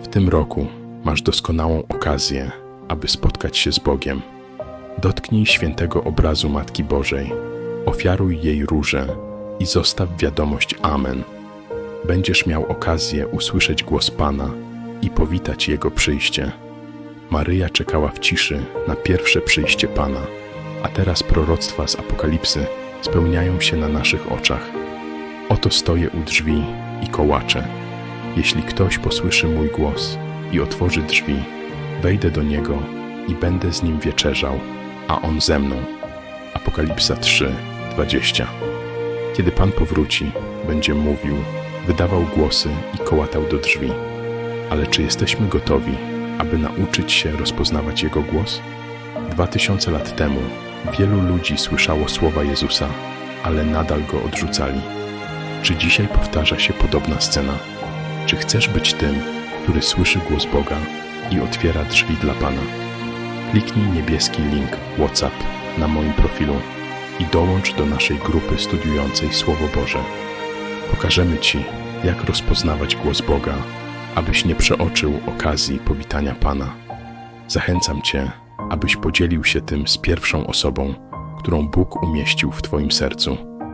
W tym roku masz doskonałą okazję, aby spotkać się z Bogiem. Dotknij świętego obrazu Matki Bożej, ofiaruj jej różę i zostaw wiadomość Amen. Będziesz miał okazję usłyszeć głos Pana i powitać Jego przyjście. Maryja czekała w ciszy na pierwsze przyjście Pana, a teraz proroctwa z Apokalipsy spełniają się na naszych oczach. Oto stoję u drzwi i kołaczę. Jeśli ktoś posłyszy mój głos i otworzy drzwi, wejdę do niego i będę z nim wieczerzał, a on ze mną. Apokalipsa 3, 20. Kiedy Pan powróci, będzie mówił, wydawał głosy i kołatał do drzwi. Ale czy jesteśmy gotowi, aby nauczyć się rozpoznawać Jego głos? Dwa tysiące lat temu wielu ludzi słyszało słowa Jezusa, ale nadal go odrzucali. Czy dzisiaj powtarza się podobna scena? Czy chcesz być tym, który słyszy głos Boga i otwiera drzwi dla Pana? Kliknij niebieski link WhatsApp na moim profilu i dołącz do naszej grupy studiującej Słowo Boże. Pokażemy Ci, jak rozpoznawać głos Boga, abyś nie przeoczył okazji powitania Pana. Zachęcam Cię, abyś podzielił się tym z pierwszą osobą, którą Bóg umieścił w Twoim sercu.